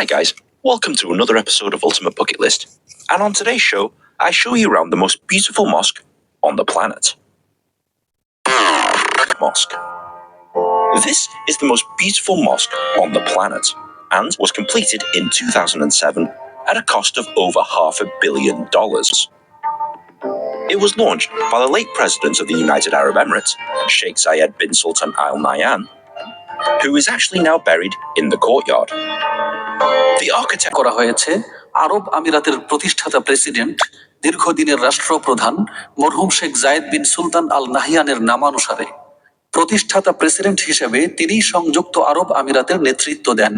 Hi guys, welcome to another episode of Ultimate Bucket List. And on today's show, I show you around the most beautiful mosque on the planet. Mosque. This is the most beautiful mosque on the planet and was completed in 2007 at a cost of over half a billion dollars. It was launched by the late President of the United Arab Emirates, Sheikh Zayed bin Sultan Al Nahyan, who is actually now buried in the courtyard. Architect করা হয়েছে। আরব আমিরাতের প্রতিষ্ঠাতা president দীর্ঘদিনের রাষ্ট্রপ্রধান মরহুম শেখ জায়েদ বিন সুলতান আল নাহিয়ানের নামানুসারে। প্রতিষ্ঠাতা president হিসেবে তিনি সংযুক্ত আরব আমিরাতের নেতৃত্ব দেন।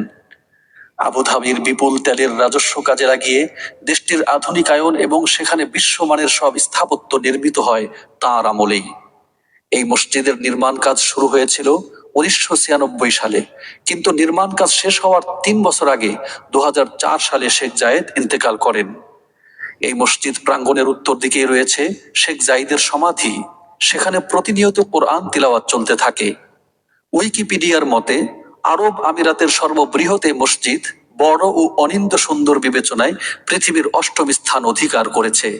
আবুধাবির বিপুল তেলের রাজস্ব কাজে লাগিয়ে দেশটির আধুনিকায়ন এবং সেখানে বিশ্বমানের সব স্থাপত্য নির্মিত হয় তাঁর আমলেই। এই মসজিদের নির্মাণ কাজ শুরু হয়েছিল উনিশশো ছিয়ানব্বই সালে। কিন্তু নির্মাণ কাজ শেষ হওয়ার তিন বছর আগে দু হাজার চার সালে শেখ জায়েদ ইন্তেকাল করেন। এই মসজিদ প্রাঙ্গণের উত্তর দিকেই রয়েছে শেখ জাইদের সমাধি। সেখানে প্রতিনিয়ত কোরআন তিলাওয়াত চলতে থাকে। উইকিপিডিয়ার মতে, আরব আমিরাতের সর্ববৃহৎ এই মসজিদ বড় ও অনিন্দ সুন্দর বিবেচনায় পৃথিবীর অষ্টম স্থান অধিকার করেছে।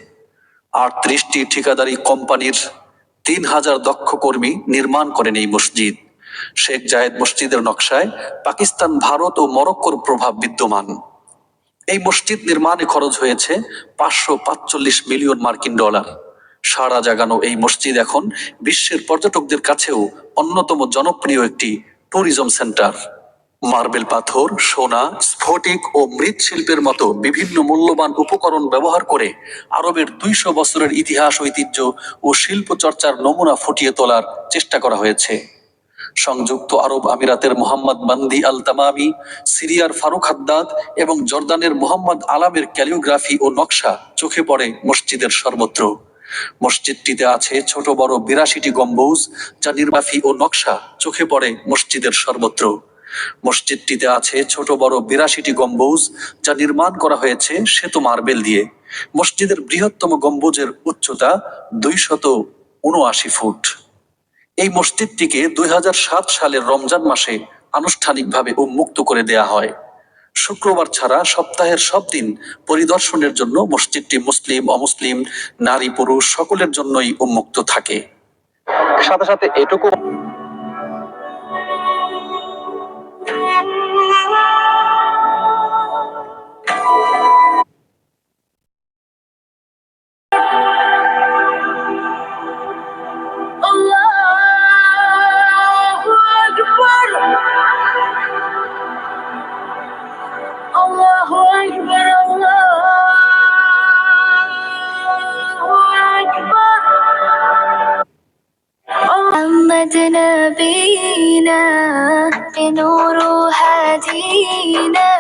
আর ত্রিশটি ঠিকাদারি কোম্পানির তিন হাজার দক্ষ কর্মী নির্মাণ করেন এই মসজিদ। শেখ জায়েদ মসজিদের নকশায় পাকিস্তান, ভারত ও মরক্কোর প্রভাব বিদ্যমান। এই মসজিদ নির্মাণে খরচ হয়েছে পাঁচশো পাঁচচল্লিশ মিলিয়ন মার্কিন ডলার। সারা জাগানো এই মসজিদ এখন বিশ্বের পর্যটকদের কাছেও অন্যতম জনপ্রিয় একটি ট্যুরিজম সেন্টার মার্বেল পাথর, সোনা, স্ফটিক ও মৃৎশিল্পের মতো বিভিন্ন মূল্যবান উপকরণ ব্যবহার করে আরবের দুইশো বছরের ইতিহাস, ঐতিহ্য ও শিল্প চর্চার নমুনা ফুটিয়ে তোলার চেষ্টা করা হয়েছে। সংযুক্ত আরব আমিরাতের মোহাম্মদ মান্দি আল তামামি সিরিয়ার ফারুক হাদ্দাদ এবং জর্দানের মোহাম্মদ আলামের ক্যালিওগ্রাফি ও নকশা চোখে পড়ে মসজিদের সর্বত্র। মসজিদটিতে আছে ছোট বড় বিরাশিটি গম্বুজ যা নির্বাফি ও নকশা চোখে পড়ে মসজিদের সর্বত্র। মসজিদটিতে আছে ছোট বড় বিরাশিটি গম্বুজ যা নির্মাণ করা হয়েছে শ্বেত মার্বেল দিয়ে। মসজিদের বৃহত্তম গম্বুজের উচ্চতা দুইশত উনআশি ফুট। এই মসজিদটিকে দুই হাজার সাত সালের রমজান মাসে আনুষ্ঠানিকভাবে উন্মুক্ত করে দেয়া হয়। শুক্রবার ছাড়া সপ্তাহের সব দিন পরিদর্শনের জন্য মসজিদটি মুসলিম, অমুসলিম, নারী, পুরুষ সকলের জন্যই উন্মুক্ত থাকে। সাথে সাথে এটুকু محمد نبينا بنور هدينا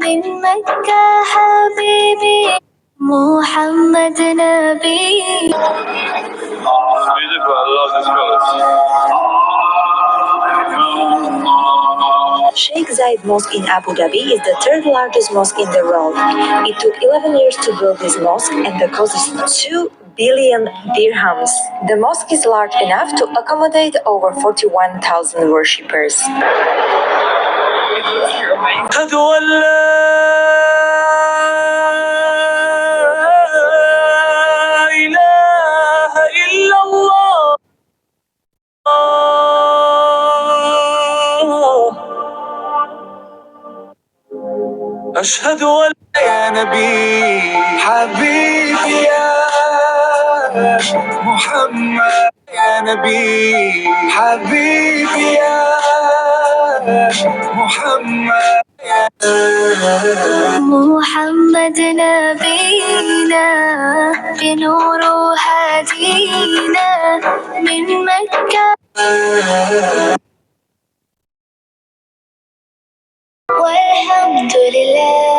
من مكة حبيبي محمد نبينا Beautiful. I love this college. Sheikh Zayed Mosque in Abu Dhabi is the third largest mosque in the world. It took 11 years to build this mosque and the cost is 2 billion dirhams. The mosque is large enough to accommodate over 41,000 worshippers. أشهد أن لا إله إلا الله أشهد أن يا نبي حبيبي يا محمد يا نبي حبيبي يا محمد محمد نبينا بنور هدينا من مكة. والحمد لله.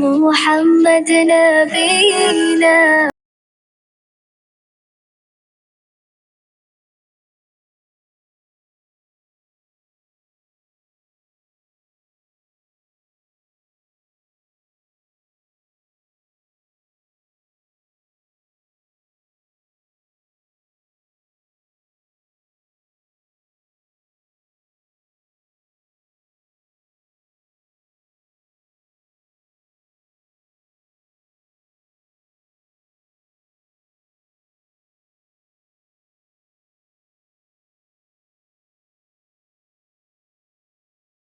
محمد نبينا